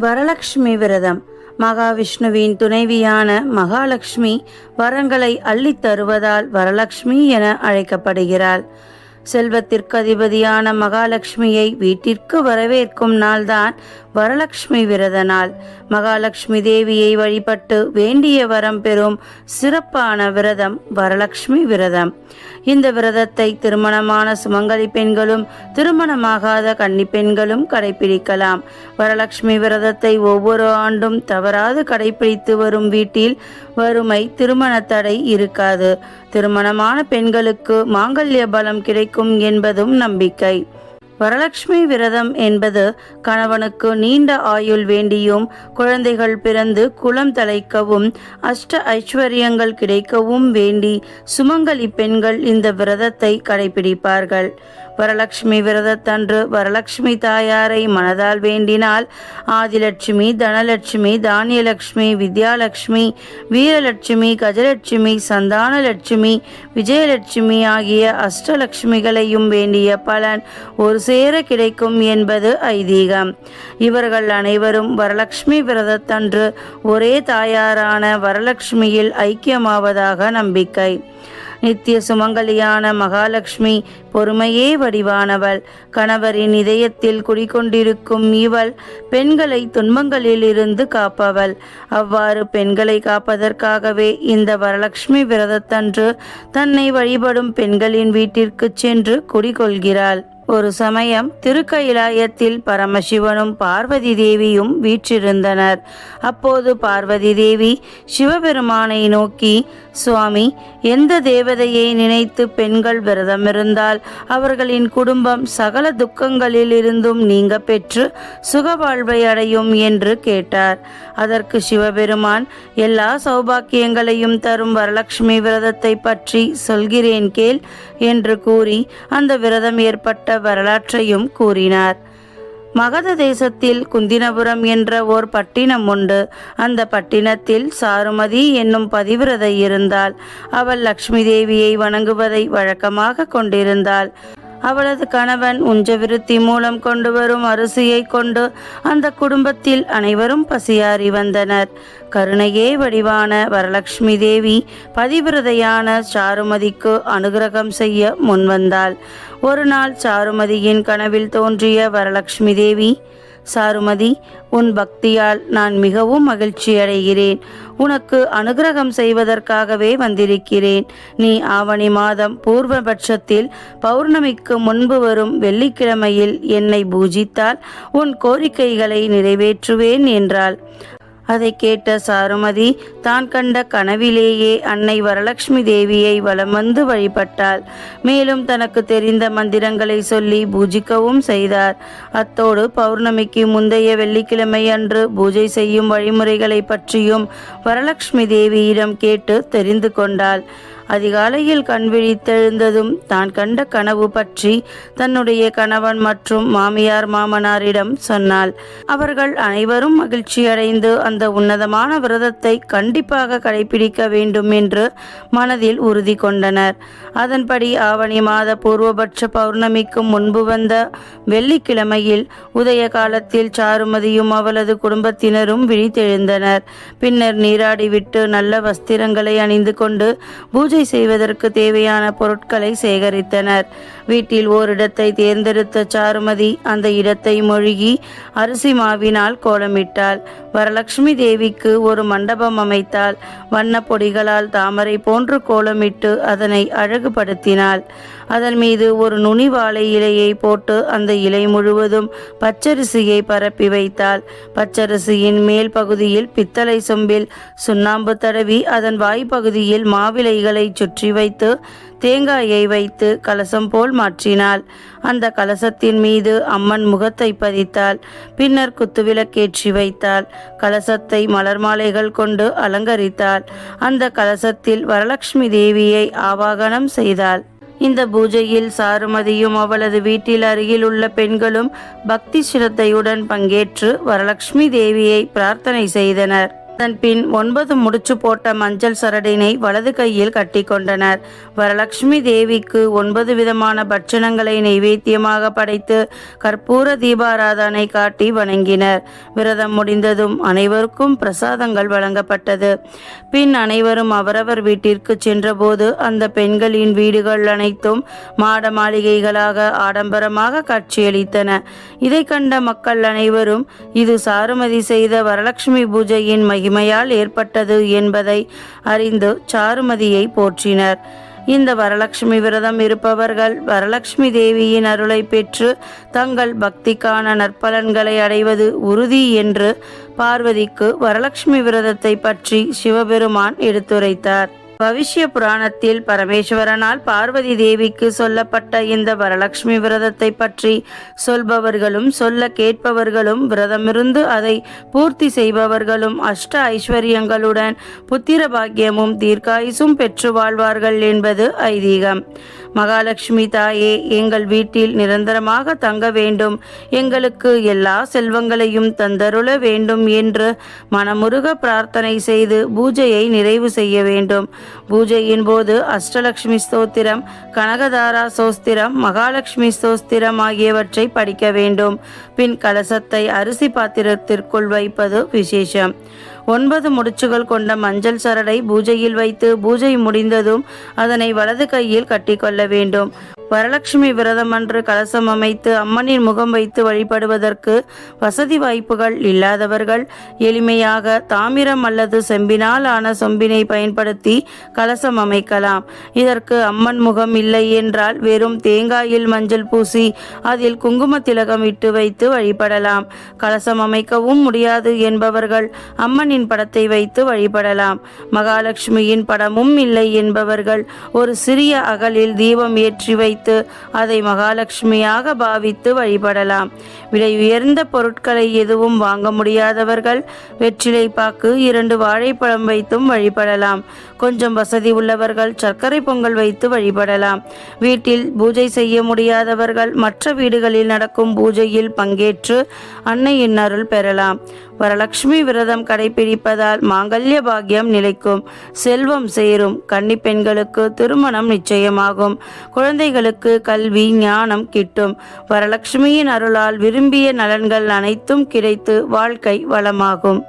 வரலட்சுமி விரதம். மகாவிஷ்ணுவின் துணைவியான மகாலட்சுமி வரங்களை அள்ளித் தருவதால் வரலக்ஷ்மி என அழைக்கப்படுகிறாள். செல்வத்திற்கு அதிபதியான மகாலட்சுமியை வீட்டிற்கு வரவேற்கும் நாள்தான் வரலட்சுமி விரத நாள். மகாலட்சுமி தேவியை வழிபட்டு வேண்டிய வரம் பெறும் சிறப்பான விரதம் வரலக்ஷ்மி விரதம். இந்த விரதத்தை திருமணமான சுமங்கலி பெண்களும் திருமணமாகாத கன்னி பெண்களும் கடைபிடிக்கலாம். வரலட்சுமி விரதத்தை ஒவ்வொரு ஆண்டும் தவறாது கடைபிடித்து வரும் வீட்டில் வறுமை திருமண தடை இருக்காது. திருமணமான பெண்களுக்கு மாங்கல்ய பலம் கிடைக்கும் என்பதும் நம்பிக்கை. வரலட்சுமி விரதம் என்பது கணவனுக்கு நீண்ட ஆயுள் வேண்டியும் குழந்தைகள் பிறந்து குலம் தலைக்கவும் அஷ்ட ஐஸ்வர்யங்கள் கிடைக்கவும் வேண்டி சுமங்கலி பெண்கள் இந்த விரதத்தை கடைபிடிப்பார்கள். வரலட்சுமி விரதத்தன்று வரலட்சுமி தாயாரை மனதால் வேண்டினால் ஆதிலட்சுமி தனலட்சுமி தானியலட்சுமி வித்யாலட்சுமி வீரலட்சுமி கஜலட்சுமி சந்தானலட்சுமி விஜயலட்சுமி ஆகிய அஷ்டலட்சுமிகளையும் வேண்டிய பலன் ஒரு சேர கிடைக்கும் என்பது ஐதீகம். இவர்கள் அனைவரும் வரலட்சுமி விரதத்தன்று ஒரே தாயாரான வரலட்சுமியில் ஐக்கியமாவதாக நம்பிக்கை. நித்திய சுமங்கலியான மகாலட்சுமி பொறுமையே வடிவானவள். கணவரின் இதயத்தில் குடிகொண்டிருக்கும் இவள் பெண்களை துன்பங்களிலிருந்து காப்பவள். அவ்வாறு பெண்களை காப்பதற்காகவே இந்த வரலட்சுமி விரதத்தன்று தன்னை வழிபடும் பெண்களின் வீட்டிற்கு சென்று குடிகொள்கிறாள். ஒரு சமயம் திருக்கயிலாயத்தில் பரமசிவனும் பார்வதி தேவியும் வீற்றிருந்தனர். அப்போது பார்வதி தேவி சிவபெருமானை நோக்கி சுவாமி எந்த தேவதையை நினைத்து பெண்கள் விரதமிருந்தால் அவர்களின் குடும்பம் சகல துக்கங்களிலிருந்தும் நீங்க பெற்று சுகவாழ்வை அடையும் என்று கேட்டார். அதற்கு சிவபெருமான் எல்லா சௌபாக்கியங்களையும் தரும் வரலட்சுமி விரதத்தை பற்றி சொல்கிறேன் கேள் என்று கூறி அந்த விரதம் ஏற்பட்ட வரலாற்றையும் கூறினார். மகத தேசத்தில் குந்தினபுரம் என்ற ஓர் பட்டினம் உண்டு. அந்த பட்டினத்தில் சாருமதி என்னும் பதிவிரதை இருந்தாள். அவள் லக்ஷ்மி தேவியை வணங்குவதை வழக்கமாக கொண்டிருந்தாள். அவளது கணவன் உஞ்சவிருத்தி மூலம் கொண்டு வரும் அரிசியை கொண்டு அந்த குடும்பத்தில் அனைவரும் பசியாறி வந்தனர். கருணையே வடிவான வரலட்சுமி தேவி பதிவிரதையான சாருமதிக்கு அனுகிரகம் செய்ய முன்வந்தாள். ஒரு நாள் சாருமதியின் கனவில் தோன்றிய வரலட்சுமி தேவி சாருமதி உன் பக்தியால் நான் மிகவும் மகிழ்ச்சி அடைகிறேன். உனக்கு அனுகிரகம் செய்வதற்காகவே வந்திருக்கிறேன். நீ ஆவணி மாதம் பூர்வபட்சத்தில் பௌர்ணமிக்கு முன்பு வரும் வெள்ளிக்கிழமையில் என்னை பூஜித்தால் உன் கோரிக்கைகளை நிறைவேற்றுவேன் என்றாள். அதை கேட்ட சாருமதி தான் கண்ட கனவிலேயே அன்னை வரலட்சுமி தேவியை வலம் வந்து வழிபட்டாள். மேலும் தனக்கு தெரிந்த மந்திரங்களை சொல்லி பூஜிக்கவும் செய்தார். அத்தோடு பௌர்ணமிக்கு முந்தைய வெள்ளிக்கிழமை அன்று பூஜை செய்யும் வழிமுறைகளை பற்றியும் வரலட்சுமி தேவியிடம் கேட்டு தெரிந்து கொண்டாள். அதிகாலையில் கண் விழித்தெழுந்ததும் தான் கண்ட கனவு பற்றி தன்னுடைய கணவன் மற்றும் மாமியார் மாமனாரிடம் சொன்னாள். அவர்கள் அனைவரும் மகிழ்ச்சியடைந்து அந்த உன்னதமான விரதத்தை கண்டிப்பாக கடைபிடிக்க வேண்டும் என்று மனதில் உறுதி கொண்டனர். அதன்படி ஆவணி மாத பூர்வபட்ச பௌர்ணமிக்கு முன்பு வந்த வெள்ளிக்கிழமையில் உதய காலத்தில் சாருமதியும் அவளது குடும்பத்தினரும் விழித்தெழுந்தனர். பின்னர் நீராடிவிட்டு நல்ல வஸ்திரங்களை அணிந்து கொண்டு பூஜை செய்வதற்கு தேவையான பொருட்களை சேகரித்தனர். வீட்டில் ஓரிடத்தை தேர்ந்தெடுத்த சாருமதி அந்த இடத்தை மொழிகி அரிசி மாவினால் கோலமிட்டாள். வரலட்சுமி தேவிக்கு ஒரு மண்டபம் அமைத்தாள். வண்ண பொடிகளால் தாமரை போன்று கோலமிட்டு அதனை அழகுபடுத்தினாள். அதன் மீது ஒரு நுனி வாழை இலையை போட்டு அந்த இலை முழுவதும் பச்சரிசியை பரப்பி வைத்தாள். பச்சரிசியின் மேல் பகுதியில் பித்தளை சொம்பில் சுண்ணாம்பு தடவி அதன் வாய்ப்பகுதியில் மாவிலைகளை சுற்றி வைத்து தேங்காயை வைத்து கலசம் போல் மாற்றினாள். அந்த கலசத்தின் மீது அம்மன் முகத்தை பதித்தாள். பின்னர் குத்துவிளக்கேற்றி வைத்தாள். கலசத்தை மலர் மாலைகள் கொண்டு அலங்கரித்தாள். அந்த கலசத்தில் வரலட்சுமி தேவியை ஆவாகனம் செய்தாள். இந்த பூஜையில் சாருமதியும் அவளது வீட்டில் அருகில் உள்ள பெண்களும் பக்தி சிரத்தையுடன் பங்கேற்று வரலட்சுமி தேவியை பிரார்த்தனை செய்தனர். அதன் பின் ஒன்பது முடிச்சு போட்ட மஞ்சள் சரடினை வலது கையில் கட்டி கொண்டனர். வரலட்சுமி தேவிக்கு ஒன்பது விதமான பட்சணங்களை நைவேத்தியமாக படைத்து கற்பூர தீபாராதனை காட்டி வணங்கினர். விரதம் முடிந்ததும் அனைவருக்கும் பிரசாதங்கள் வழங்கப்பட்டது. பின் அனைவரும் அவரவர் வீட்டிற்கு சென்றபோது அந்த பெண்களின் வீடுகள் அனைத்தும் மாட மாளிகைகளாக ஆடம்பரமாக காட்சியளித்தன. இதை கண்ட மக்கள் அனைவரும் இது சாருமதி செய்த வரலட்சுமி பூஜையின் மகிமையால் ஏற்பட்டது என்பதை அறிந்து சாருமதியை போற்றினர். இந்த வரலட்சுமி விரதம் இருப்பவர்கள் வரலட்சுமி தேவியின் அருளை பெற்று தங்கள் பக்திக்கான நற்பலன்களை அடைவது உறுதி என்று பார்வதிக்கு வரலட்சுமி விரதத்தை பற்றி சிவபெருமான் எடுத்துரைத்தார். பவிஷ்ய புராணத்தில் பரமேஸ்வரனால் பார்வதி தேவிக்கு சொல்லப்பட்ட இந்த வரலட்சுமி விரதத்தை பற்றி சொல்பவர்களும் சொல்ல கேட்பவர்களும் விரதமிருந்து அதை பூர்த்தி செய்பவர்களும் அஷ்ட ஐஸ்வர்யங்களுடன் புத்திர பாக்கியமும் தீர்க்காயுசும் பெற்று வாழ்வார்கள் என்பது ஐதீகம். மகாலட்சுமி தாயே எங்கள் வீட்டில் நிரந்தரமாக தங்க வேண்டும். எங்களுக்கு எல்லா செல்வங்களையும் தந்தருள வேண்டும் என்று மனமுருக பிரார்த்தனை செய்து பூஜையை நிறைவு செய்ய வேண்டும். பூஜையின் போது அஷ்டலட்சுமி ஸ்தோத்திரம் கனகதாரா சோஸ்திரம் மகாலட்சுமி ஸ்தோஸ்திரம் ஆகியவற்றை படிக்க வேண்டும். பின் கலசத்தை அரிசி பாத்திரத்திற்குள் வைப்பது விசேஷம். ஒன்பது முடிச்சுகள் கொண்ட மஞ்சள் சரடை பூஜையில் வைத்து பூஜை முடிந்ததும் அதனை வலது கையில் கட்டிக்கொள்ள வேண்டும். வரலட்சுமி விரதம் அன்று கலசம் அமைத்து அம்மனின் முகம் வைத்து வழிபடுவதற்கு வசதி வாய்ப்புகள் இல்லாதவர்கள் எளிமையாக தாமிரம் அல்லது செம்பினால் ஆன சொம்பினை பயன்படுத்தி கலசம் அமைக்கலாம். இதற்கு அம்மன் முகம் இல்லை என்றால் வெறும் தேங்காயில் மஞ்சள் பூசி அதில் குங்கும திலகம் இட்டு வைத்து வழிபடலாம். கலசம் அமைக்கவும் முடியாது என்பவர்கள் அம்மனின் படத்தை வைத்து வழிபடலாம். மகாலட்சுமியின் படமும் இல்லை என்பவர்கள் ஒரு சிறிய அகலில் தீபம் ஏற்றி வைத்து வைத்து அதை மகாலட்சுமியாக பாவித்து வழிபடலாம். விலை உயர்ந்த பொருட்களை எதுவும் வாங்க முடியாதவர்கள் வெற்றிலை பாக்கு இரண்டு வாழைப்பழம் வைத்தும் வழிபடலாம். கொஞ்சம் வசதி உள்ளவர்கள் சர்க்கரை பொங்கல் வைத்து வழிபடலாம். வீட்டில் பூஜை செய்ய முடியாதவர்கள் மற்ற வீடுகளில் நடக்கும் பூஜையில் பங்கேற்று அன்னையின் அருள் பெறலாம். வரலட்சுமி விரதம் கடைபிடிப்பதால் மாங்கல்ய பாக்கியம் நிலைக்கும். செல்வம் சேரும். கன்னி பெண்களுக்கு திருமணம் நிச்சயமாகும். குழந்தைகளுக்கு கல்வி ஞானம் கிட்டும். வரலட்சுமியின் அருளால் விரும்பிய நலன்கள் அனைத்தும் கிடைத்து வாழ்க்கை வளமாகும்.